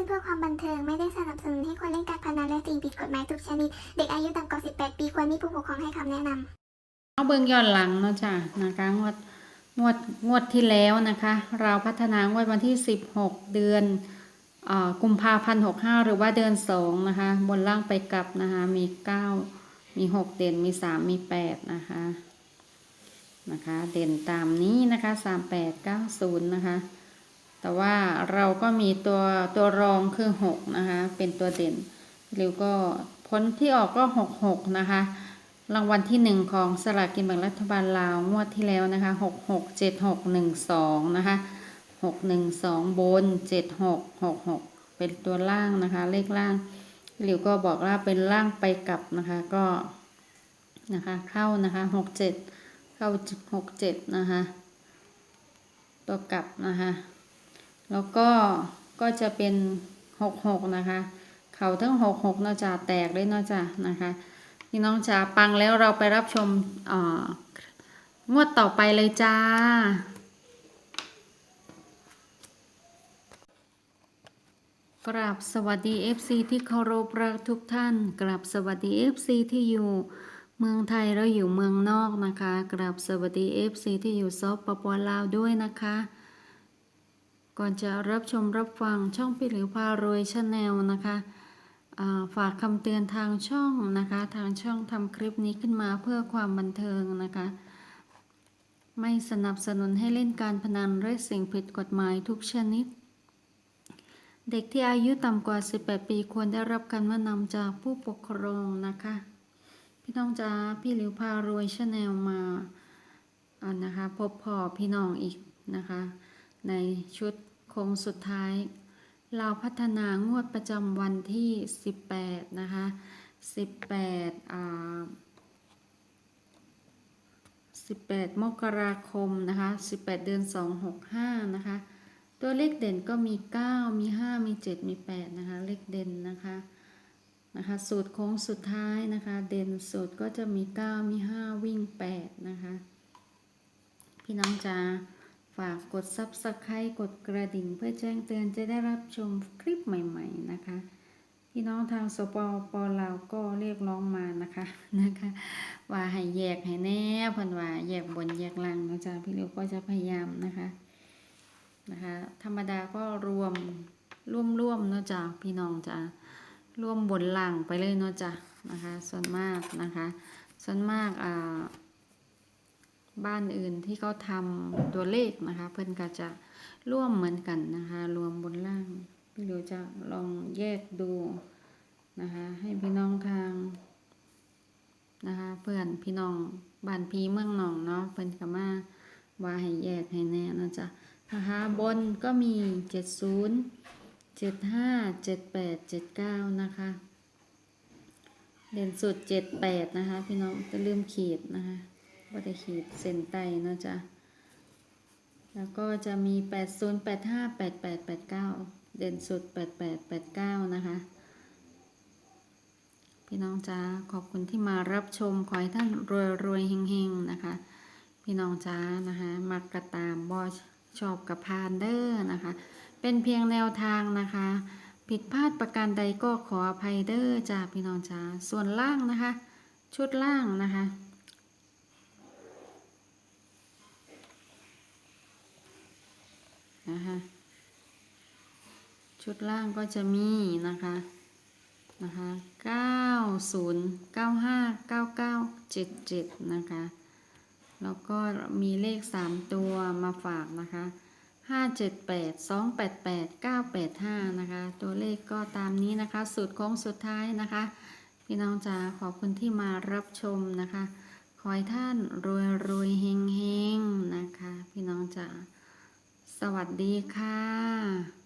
ึ้นเพื่อความบันเทิง ไม่ได้สนับสนุนให้คนเล่นการพนันและสิ่งผิดกฎหมายทุกชนิด เด็กอายุต่ำกว่า 18 ปีควรมีผู้ปกครองให้คำแนะนำเอาเบื้องย้อนหลังเนาะจ้ะนะคะงวดงวดงวดที่แล้วนะคะ เราพัฒนางวดวันที่ 16 เดือนกุมภาพันธ์หกห้าหรือว่าเดือนสองนะคะ บนล่างไปกลับนะคะมีเก้ามีหกเด่นมีสามมีแปดนะคะนะคะ เด่นตามนี้นะคะสามแปดเก้าศูนย์นะคะ แต่ว่าเราก็มีตัวตัวรองคือ6นะคะ เป็นตัวเด่นหรือก็ผลที่ออกก็66นะคะ รางวัลที่หนึ่งของสลากกินแบ่งรัฐบาลลาวงวดที่แล้วนะคะหกหกเจ็ดหกหนึ่งสองนะคะหกหนึ่งสองบนเจ็ดหกหกหกเป็นตัวล่างนะคะ เลขล่างหลิวก็บอกว่าเป็นล่างไปกลับนะคะก็นะคะเข้านะคะหกเจ็ดเข้าหกเจ็ดนะคะ ตัวกลับนะคะ แล้วก็ก็จะเป็นหกหกนะคะ เขาทั้งหกหกเนาะจะแตกเลยเนาะจ้ะนะคะพี่น้องจ๋าปังแล้วเราไปรับชมอ่องวดต่อไปเลยจ้า กราบสวัสดี FC ที่เคารพรักทุกท่าน กราบสวัสดี FC ที่อยู่เมืองไทยแล้วอยู่เมืองนอกนะคะ กราบสวัสดี FC ที่อยู่ซอฟปปลาวด้วยนะคะ ก่อนจะรับชมรับฟังช่องพี่หลิวพารวยชาแนลนะคะฝากคำเตือนทางช่องนะคะ ทางช่องทำคลิปนี้ขึ้นมาเพื่อความบันเทิงนะคะ ไม่สนับสนุนให้เล่นการพนันและสิ่งผิดกฎหมายทุกชนิด เด็กที่อายุต่ำกว่า 18 ปีควรได้รับการแนะนำจากผู้ปกครองนะคะ พี่น้องจ้าพี่หลิวพารวยชาแนลมาอ่านะคะ พบพอพี่น้องอีกนะคะ ในชุดโค้งสุดท้าย เราพัฒนางวดประจำวันที่ 18 นะคะ 18อ่า18 มกราคมนะคะ 18 เดือน 265 นะคะ ตัวเลขเด่นก็มี 9 มี 5 มี 7 มี 8 นะคะ เลขเด่นนะคะ นะคะ สูตรโค้งสุดท้ายนะคะ เด่นสูตรก็จะมี 9 มี 5 วิ่ง 8 นะคะ พี่น้องจ้า ฝากกด Subscribe กดกระดิ่งเพื่อแจ้งเตือนจะได้รับชมคลิปใหม่ ๆ นะคะ พี่น้องทางสปปลาวก็เรียกร้องมานะคะนะคะ ว่าให้แยกให้แน่เพิ่นว่าแยกบนแยกล่างนะจ๊ะพี่เลียวก็จะพยายามนะคะนะคะ ธรรมดาก็รวมร่วมร่วมๆเนาะจ๊ะพี่น้องจะร่วมบนล่างไปเลยเนาะจ๊ะนะคะ ส่วนมากนะคะ ส่วนมากอ่า บ้านอื่นที่เขาทำตัวเลขนะคะ เพื่อนก็จะร่วมเหมือนกันนะคะ รวมบนล่าง พี่หลิวจะลองแยกดูนะคะ ให้พี่น้องทางนะคะ เพื่อนพี่น้องบ้านพีเมืองหนองเนาะเพื่อนก็มาว่าให้แยกให้แน่นะจ๊ะนะคะบนก็มีเจ็ดศูนย์เจ็ดห้าเจ็ดแปดเจ็ดเก้านะคะ เด่นสุดเจ็ดแปดนะคะ พี่น้องจะลืมขีดนะคะ ว่าจะขีดเส้นใต้เนาะจ๊ะแล้วก็จะมี 80 85 88 89 เด่นสุด 88 89 นะคะ พี่น้องจ้าขอบคุณที่มารับชม ขอให้ท่านรวยรวยเฮงๆ นะคะ พี่น้องจ้านะคะมักกระตามบอชอบกับพานเดอร์นะคะ เป็นเพียงแนวทางนะคะผิดพลาดประการใดก็ขออภัยเดอร์จ้าพี่น้องจ้าส่วนล่างนะคะ ชุดล่างนะคะ นะคะ ชุดล่างก็จะมีนะคะ นะคะ90 95 99 77นะคะ แล้วก็มีเลข3ตัวมาฝากนะคะ578 288 985นะคะ ตัวเลขก็ตามนี้นะคะ สูตรโค้งสุดท้ายนะคะ พี่น้องจ๋าขอบคุณที่มารับชมนะคะขอให้ท่านรวยรวยๆเฮงนะคะ พี่น้องจ๋า สวัสดีค่ะ